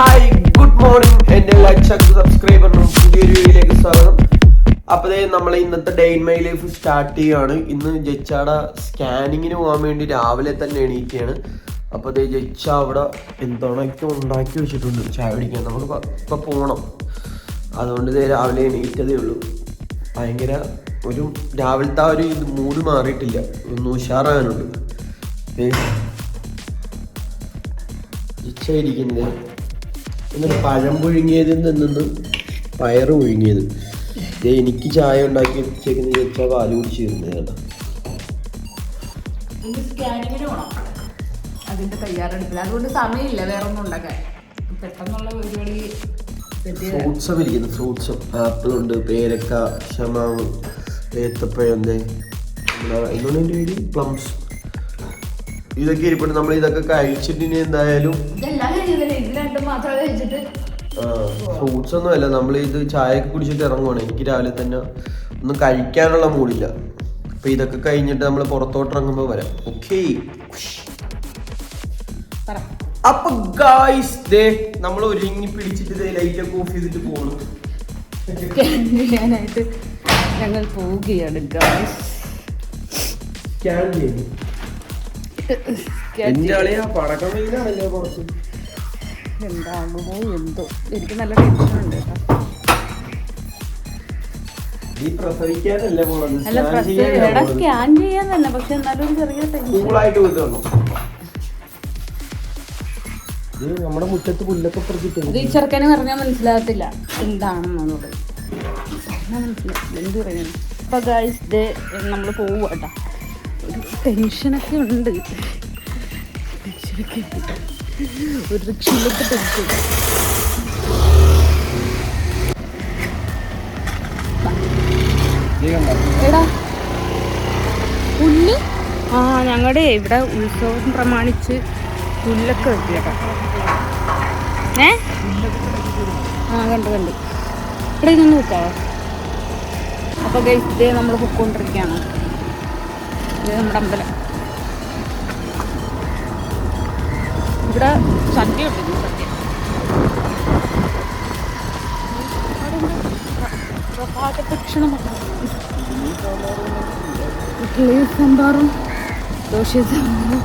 Hi good morning എന്റെ എല്ലാ ചക്ക് സബ്സ്ക്രൈബറിനും പുതിയൊരു വീഡിയോയിലേക്ക് സ്വാഗതം. അപ്പോൾ നമ്മൾ ഇന്നത്തെ day in my life start ചെയ്യുകയാണ് ഇന്ന് ജച്ചാട സ്കാനിങ്ങിന് പോകാൻ വേണ്ടി രാവിലെ തന്നെ എണീക്കുകയാണ് അപ്പോൾ അതേ ജച്ച അവിടെ എന്തൊക്കെ ഉണ്ടാക്കി വെച്ചിട്ടുണ്ട്. ചായ പിടിക്കാൻ നമുക്ക് ഇപ്പം പോകണം അതുകൊണ്ട് ഇതേ രാവിലെ എണീറ്റതേ ഉള്ളൂ. ഭയങ്കര ഒരു രാവിലത്തെ ഒരു ഇത് മൂഡ് മാറിയിട്ടില്ല. ഒന്ന് ഉഷാറാകാനുണ്ട്. ഇരിക്കുന്നത് എന്നിട്ട് പഴം പുഴുങ്ങിയതിൽ നിന്നും പയറ് പുഴുങ്ങിയത്. എനിക്ക് ചായ ഉണ്ടാക്കി വെച്ചേക്കുന്ന ചോദിച്ചാൽ പാൽ കുടിച്ച് തരുന്നത് കേട്ടോ. അതിന്റെ തയ്യാറെടുപ്പിൽ. അതുകൊണ്ട് സമയമില്ല വേറെ ഒന്നും ഉണ്ടാക്കാൻ. പെട്ടെന്നുള്ള പരിപാടി ഫ്രൂട്ട്സും ഇരിക്കുന്നു. ഫ്രൂട്ട്സും ആപ്പിൾ ഉണ്ട് പേരക്ക ഷമാവ് ഏത്തപ്പഴം എന്തേ എന്താണ് എന്റെ പേര് പ്ലംസ് ഇതൊക്കെ ഇരിപ്പുണ്ട്. നമ്മൾ ഇതൊക്കെ കഴിച്ചിട്ട് ഇനി എന്തായാലും മാത്രം കഴിച്ചിട്ട്. ഫ്രൂട്ട്സ് ഒന്നും അല്ല. നമ്മൾ ഇത് ചായയൊക്കെ കുടിച്ചിട്ട് ഇറങ്ങുവാണ്. എനിക്ക് രാവിലെ തന്നെ ഒന്നും കഴിക്കാനുള്ള മൂടില്ല. അപ്പൊ ഇതൊക്കെ കഴിഞ്ഞിട്ട് നമ്മൾ പുറത്തോട്ട് ഇറങ്ങുമ്പോൾ വരാം. ഓക്കെ അപ്പൊ ഗായ്സ് ദേ നമ്മൾ ഒരുങ്ങി പിടിച്ചിട്ട് ലൈറ്റ് ഒക്കെ ഓഫ് ചെയ്തിട്ട് പോകണം ചെയ്യാനായിട്ട് ഞങ്ങൾ പോവുകയാണ് ഗായ്സ് എന്റെ പടക്കം വെയിലാണല്ലോ കുറച്ച്. എന്താകുമോ എന്തോ എനിക്ക് നല്ല ടെൻഷനുണ്ട് കേട്ടോ. അല്ല സ്കാൻ ചെയ്യാൻ തന്നെ പക്ഷെ എന്നാലും ഒരു ചെറിയ ടെൻഷൻ നമ്മുടെ മുറ്റത്ത് പുല്ലൊക്കെ പറിച്ചിട്ട് അത് ഈ ചെറുക്കന് പറഞ്ഞാൽ മനസ്സിലാകത്തില്ല. എന്താണെന്നുള്ളത് എന്ത് പറയുന്നത് അപ്പൊ ഗായ്സ് ഡേ നമ്മൾ പോവുക കേട്ടോ. ഒരു ടെൻഷനൊക്കെ ഉണ്ട്. ടെൻഷനൊക്കെ ഉണ്ട്. ഒരു രക്ഷയിലൊക്കെ ടെൻഷൻ. എടാ. ഉണ്ണി? ആ ഞങ്ങളുടെ ഇവിടെ ഉത്സവം പ്രമാണിച്ച് പുല്ലൊക്കെ വെട്ടി കേട്ടോ ഏ? ആ കണ്ടു കണ്ടു. ഇവിടെ ഇതൊന്ന് വെക്കാവോ അപ്പോൾ ഗൈസ് ഇതേ നമ്മൾ പൊക്കോണ്ടിരിക്കുകയാണ് ഇത് നമ്മുടെ അമ്പലം. ഇവിടെ സദ്യ ഉണ്ട് സദ്യ പ്രഭാത ഭക്ഷണമൊക്കെ ഇഡ്ഡലിയും സാമ്പാറും ദോശ സാമ്പാറും.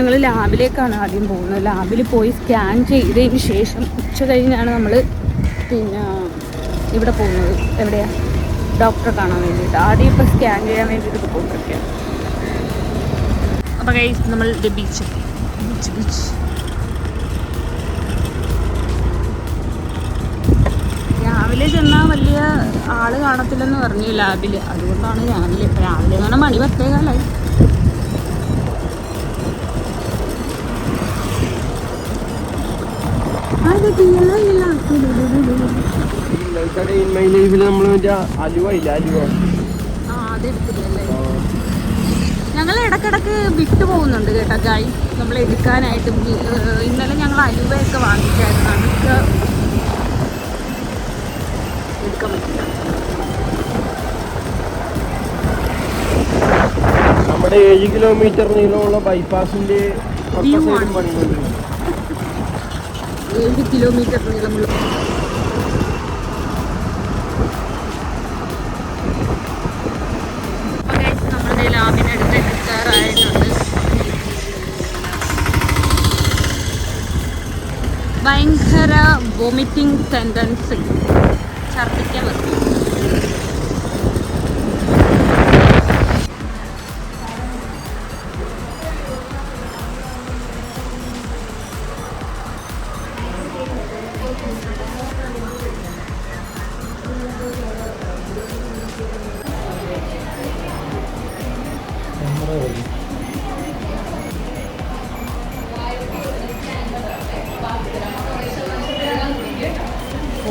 ഞങ്ങൾ ലാബിലേക്കാണ് ആദ്യം പോകുന്നത്. ലാബിൽ പോയി സ്കാൻ ചെയ്തതിന് ശേഷം ഉച്ച കഴിഞ്ഞാണ് നമ്മൾ പിന്നെ ഇവിടെ പോകുന്നത്. എവിടെയാ? ഡോക്ടറെ കാണാൻ വേണ്ടിയിട്ട്. ആദ്യം ഇപ്പോൾ സ്കാൻ ചെയ്യാൻ വേണ്ടിയിട്ട് പോയിട്ടൊക്കെയാണ് അപ്പോൾ കൈ നമ്മൾ ബീച്ച് ബീച്ച് ബീച്ച് രാവിലെ ചെന്നാൽ വലിയ ആൾ കാണത്തില്ലെന്ന് പറഞ്ഞു ലാബിൽ അതുകൊണ്ടാണ് രാവിലെ രാവിലെ എന്ന് പറഞ്ഞാൽ മണി പത്തേകാലായി ലൈഫിൽ നമ്മൾ മറ്റേ അലുവ ഇല്ല അലുവ ഞങ്ങൾ ഇടക്കിടക്ക് വിട്ടു പോകുന്നുണ്ട് കേട്ടോ ഗായ് നമ്മൾ എടുക്കാനായിട്ട് ഇന്നലെ ഞങ്ങൾ അലുവയൊക്കെ വാങ്ങിച്ചായിരുന്നു. അതൊക്കെ എടുക്കാൻ പറ്റില്ല. നമ്മുടെ ഏഴ് കിലോമീറ്റർ നീളമുള്ള ബൈപ്പാസിന്റെ പണിയുണ്ട് ഏഴ് കിലോമീറ്റർ നീളമുള്ള ഭയങ്കര വോമിറ്റിംഗ് ടെൻഡൻസി ഛർദ്ദിക്കാൻ പറ്റും.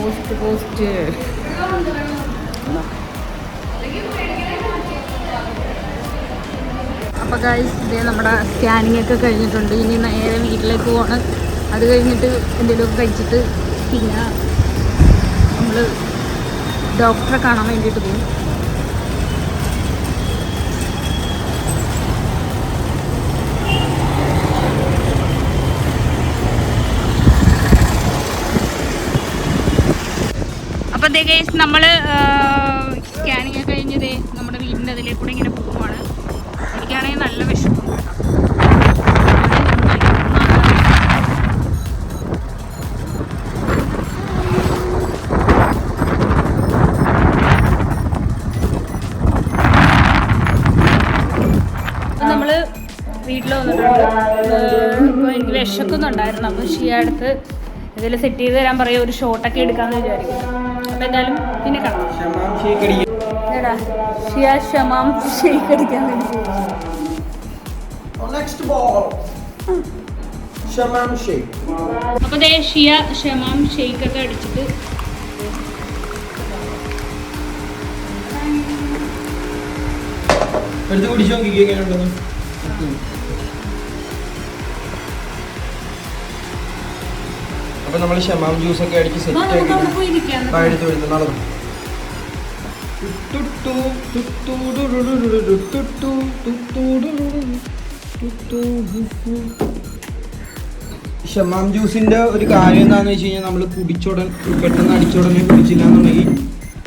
പോസ്റ്റ് പോസ്റ്റ് അപ്പോൾ ഗൈസ് ഇതേ നമ്മുടെ സ്കാനിങ് ഒക്കെ കഴിഞ്ഞിട്ടുണ്ട്. ഇനി നേരെ വീട്ടിലേക്ക് പോകണം അത് കഴിഞ്ഞിട്ട് എന്തെങ്കിലുമൊക്കെ കഴിച്ചിട്ട് പിന്നെ നമ്മൾ ഡോക്ടറെ കാണാൻ വേണ്ടിയിട്ട് പോകും ദേ ഗൈസ് നമ്മൾ സ്കാനിങ് ഒക്കെ കഴിഞ്ഞത് നമ്മുടെ വീടിന്റെ അതിലേക്ക് കൂടെ ഇങ്ങനെ പോവുകയാണ് എനിക്കാണെങ്കിൽ നല്ല വിഷമം. വീട്ടിൽ വന്നിട്ടുണ്ട്. വിശക്കുന്നുണ്ടായിരുന്നു. അപ്പോൾ ഷീ അടുത്ത് ഇതിൽ സെറ്റ് ചെയ്ത് തരാൻ പറയും ഒരു ഷോട്ടൊക്കെ എടുക്കാമെന്ന് വിചാരിക്കുന്നു. അപ്പോൾ എന്തായാലും പിന്നെ കാണാം. ഷമാം ഷെയ്ക്ക് അടിക്കാൻ വേണ്ടി നെക്സ്റ്റ് ബോൾ ഷമാം ഷേക്ക് അപ്പോൾ ദേ ഷിയ ഷമാം ഷെയ്ക്ക് ഒക്കെ അടിച്ചിട്ട്. എടുത്ത് കുടിച്ചു എങ്ങനെയുണ്ടെന്ന്. അപ്പൊ നമ്മൾ ഷമാം ജ്യൂസ് ഒക്കെ അടിച്ച് സെറ്റ് ആക്കി എടുത്ത് വരുന്നു നടന്നു ഷമാം ജ്യൂസിന്റെ ഒരു കാര്യം എന്താണെന്ന് വെച്ച് കഴിഞ്ഞാൽ നമ്മൾ കുടിച്ചോടൻ പെട്ടെന്ന് അടിച്ചുടനെ കുടിച്ചില്ല എന്നുണ്ടെങ്കിൽ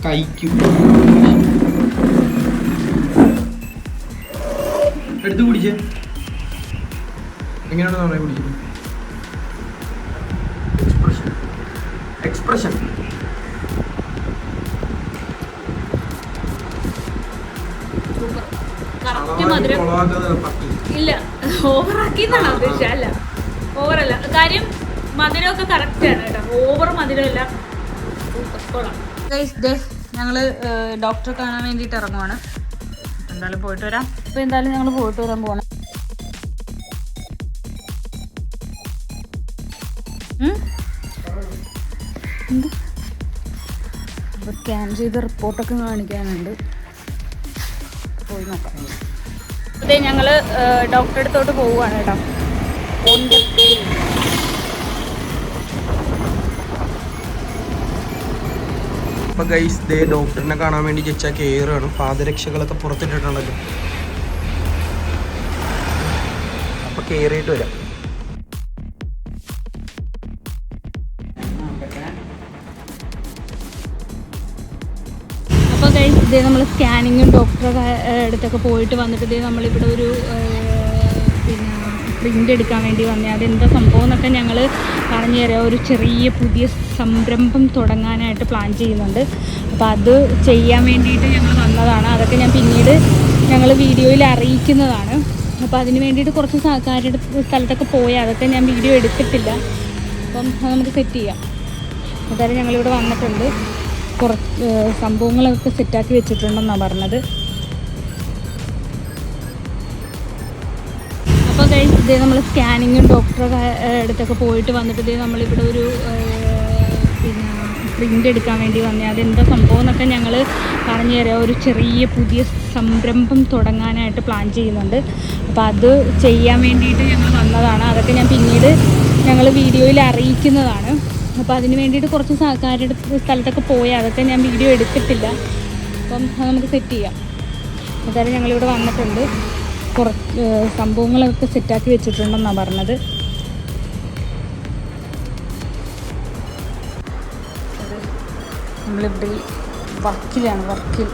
കഴിക്കും എടുത്ത് കുടിച്ചേ എങ്ങനെയാണെന്ന് പറയാൻ കുടിച്ചത് പട്ടി ഇല്ല ഓവറാക്കി എന്നാണ് ഉദ്ദേശിച്ചത് അല്ല ഓവറല്ല. കാര്യം മധുരമൊക്കെ കറക്റ്റ് ആണ് കേട്ടോ. ഓവർ മധുരമല്ല. ഞങ്ങൾ ഡോക്ടറെ കാണാൻ വേണ്ടിയിട്ട് ഇറങ്ങുവാണ്. എന്തായാലും പോയിട്ട് വരാം. ഇപ്പൊ എന്തായാലും ഞങ്ങൾ പോയിട്ട് വരാൻ പോകണം സ്കാൻ ചെയ്ത റിപ്പോർട്ടൊക്കെ കാണിക്കാനുണ്ട്. പോയി നോക്കാം. അതെ ഞങ്ങൾ ഡോക്ടറെ അടുത്തോട്ട് പോവുകയാണ് കേട്ടോ. അപ്പൊ ഗൈസ് ദേ ഡോക്ടറിനെ കാണാൻ വേണ്ടി ജച്ച കെയറാണ് പാദരക്ഷകളൊക്കെ പുറത്തിട്ടിട്ടുണ്ടല്ലോ. അപ്പൊ കെയർ വരാം. ഗൈസ് ഇതേ നമ്മൾ സ്കാനിങ്ങും ഡോക്ടറെ അടുത്തൊക്കെ പോയിട്ട് വന്നിട്ട് ഇതേ നമ്മളിവിടെ ഒരു പിന്നെ പ്രിന്റ് എടുക്കാൻ വേണ്ടി വന്നേ. അതെന്താ സംഭവം എന്നൊക്കെ ഞങ്ങൾ പറഞ്ഞു തരാം. ഒരു ചെറിയ പുതിയ സംരംഭം തുടങ്ങാനായിട്ട് പ്ലാൻ ചെയ്യുന്നുണ്ട്. അപ്പോൾ അത് ചെയ്യാൻ വേണ്ടിയിട്ട് ഞങ്ങൾ വന്നതാണ്. അതൊക്കെ ഞാൻ പിന്നീട് ഞങ്ങൾ വീഡിയോയിൽ അറിയിക്കുന്നതാണ്. അപ്പോൾ അതിന് വേണ്ടിയിട്ട് കുറച്ച് സഹകാരുടെ സ്ഥലത്തൊക്കെ പോയി. അതൊക്കെ ഞാൻ വീഡിയോ എടുത്തിട്ടില്ല. അപ്പം നമുക്ക് സെറ്റ് ചെയ്യാം. എന്തായാലും ഞങ്ങളിവിടെ വന്നിട്ടുണ്ട്. കുറച്ച് സംഭവങ്ങളൊക്കെ സെറ്റാക്കി വെച്ചിട്ടുണ്ടെന്നാണ് പറഞ്ഞത്. അപ്പോൾ ഗൈസ് ഇതേ നമ്മൾ സ്കാനിങ്ങും ഡോക്ടറുടെ അടുത്തൊക്കെ പോയിട്ട് വന്നിട്ട് ഇതേ നമ്മളിവിടെ ഒരു പിന്നെ പ്രിന്റ് എടുക്കാൻ വേണ്ടി വന്നേ. അതെന്താ സംഭവം എന്നൊക്കെ ഞങ്ങൾ പറഞ്ഞു തരാം. ഒരു ചെറിയ പുതിയ സംരംഭം തുടങ്ങാനായിട്ട് പ്ലാൻ ചെയ്യുന്നുണ്ട്. അപ്പോൾ അത് ചെയ്യാൻ വേണ്ടിയിട്ട് ഞങ്ങൾ വന്നതാണ്. അതൊക്കെ ഞാൻ പിന്നീട് ഞങ്ങൾ വീഡിയോയിൽ അറിയിക്കുന്നതാണ്. അപ്പോൾ അതിന് വേണ്ടിയിട്ട് കുറച്ച് സഹകാരുടെ സ്ഥലത്തൊക്കെ പോയാൽ അതൊക്കെ ഞാൻ വീഡിയോ എടുത്തിട്ടില്ല. അപ്പം അത് നമുക്ക് സെറ്റ് ചെയ്യാം. എന്തായാലും ഞങ്ങളിവിടെ വന്നിട്ടുണ്ട്. കുറച്ച് സംഭവങ്ങളൊക്കെ സെറ്റാക്കി വെച്ചിട്ടുണ്ടെന്നാണ് പറഞ്ഞത്. നമ്മളിവിടെ വർക്കിലാണ് വർക്കിൽ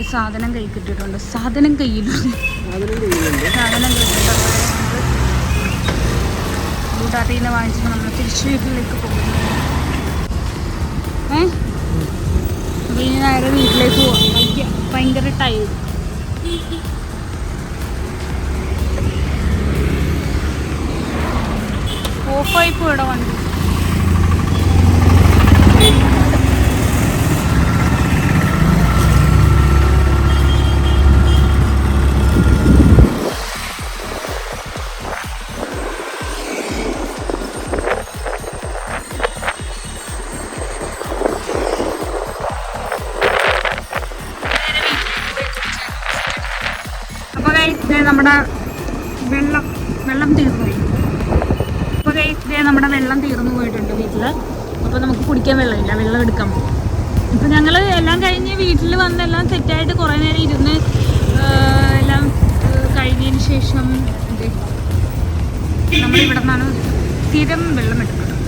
സാധനം കൈ കിട്ടിയിട്ടുണ്ട്. സാധനം കയ്യിലുണ്ട്. സാധനം കയ്യിലുണ്ട്. കൂട്ടാട്ടിൽ നിന്ന് നമ്മൾ തിരിച്ചു വീട്ടിലേക്ക് പോകുന്നു. ഏ? അപ്പം നേരെ വീട്ടിലേക്ക് പോകാം ഭയങ്കര ടൈം ഓഫായി പോയിട വണ്ടി. നമ്മുടെ വെള്ളം വെള്ളം തീർന്നു പോയി. അപ്പോൾ ദേ നമ്മുടെ വെള്ളം തീർന്നു പോയിട്ടുണ്ട് വീട്ടിൽ അപ്പോൾ നമുക്ക് കുടിക്കാൻ വെള്ളമില്ല വെള്ളം എടുക്കാൻ പോകും ഇപ്പൊ ഞങ്ങൾ എല്ലാം കഴിഞ്ഞ് വീട്ടിൽ വന്ന് എല്ലാം സെറ്റായിട്ട് കുറേ നേരം ഇരുന്ന് എല്ലാം കഴിഞ്ഞതിന് ശേഷം നമ്മളിവിടെ നിന്നാണ് സ്ഥിരം വെള്ളം എടുക്കുന്നത്.